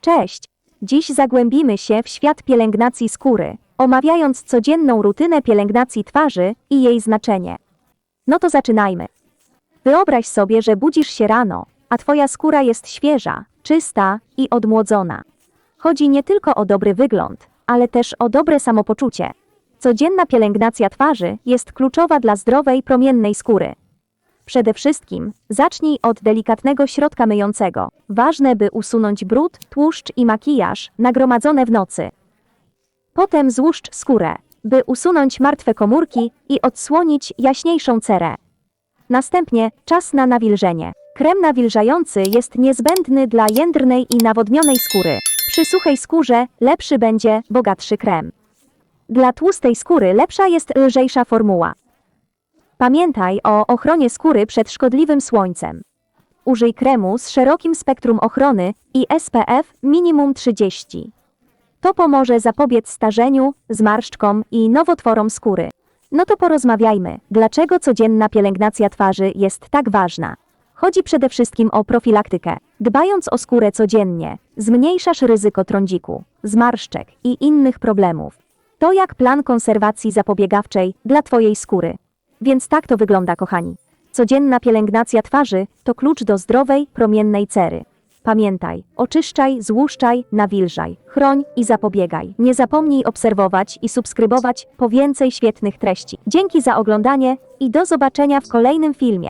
Cześć! Dziś zagłębimy się w świat pielęgnacji skóry, omawiając codzienną rutynę pielęgnacji twarzy i jej znaczenie. No to zaczynajmy. Wyobraź sobie, że budzisz się rano, a twoja skóra jest świeża, czysta i odmłodzona. Chodzi nie tylko o dobry wygląd, ale też o dobre samopoczucie. Codzienna pielęgnacja twarzy jest kluczowa dla zdrowej, promiennej skóry. Przede wszystkim zacznij od delikatnego środka myjącego. Ważne, by usunąć brud, tłuszcz i makijaż nagromadzone w nocy. Potem złuszcz skórę, by usunąć martwe komórki i odsłonić jaśniejszą cerę. Następnie czas na nawilżenie. Krem nawilżający jest niezbędny dla jędrnej i nawodnionej skóry. Przy suchej skórze lepszy będzie bogatszy krem. Dla tłustej skóry lepsza jest lżejsza formuła. Pamiętaj o ochronie skóry przed szkodliwym słońcem. Użyj kremu z szerokim spektrum ochrony i SPF minimum 30. To pomoże zapobiec starzeniu, zmarszczkom i nowotworom skóry. No to porozmawiajmy, dlaczego codzienna pielęgnacja twarzy jest tak ważna. Chodzi przede wszystkim o profilaktykę. Dbając o skórę codziennie, zmniejszasz ryzyko trądziku, zmarszczek i innych problemów. To jak plan konserwacji zapobiegawczej dla Twojej skóry. Więc tak to wygląda, kochani. Codzienna pielęgnacja twarzy to klucz do zdrowej, promiennej cery. Pamiętaj, oczyszczaj, złuszczaj, nawilżaj, chroń i zapobiegaj. Nie zapomnij obserwować i subskrybować po więcej świetnych treści. Dzięki za oglądanie i do zobaczenia w kolejnym filmie.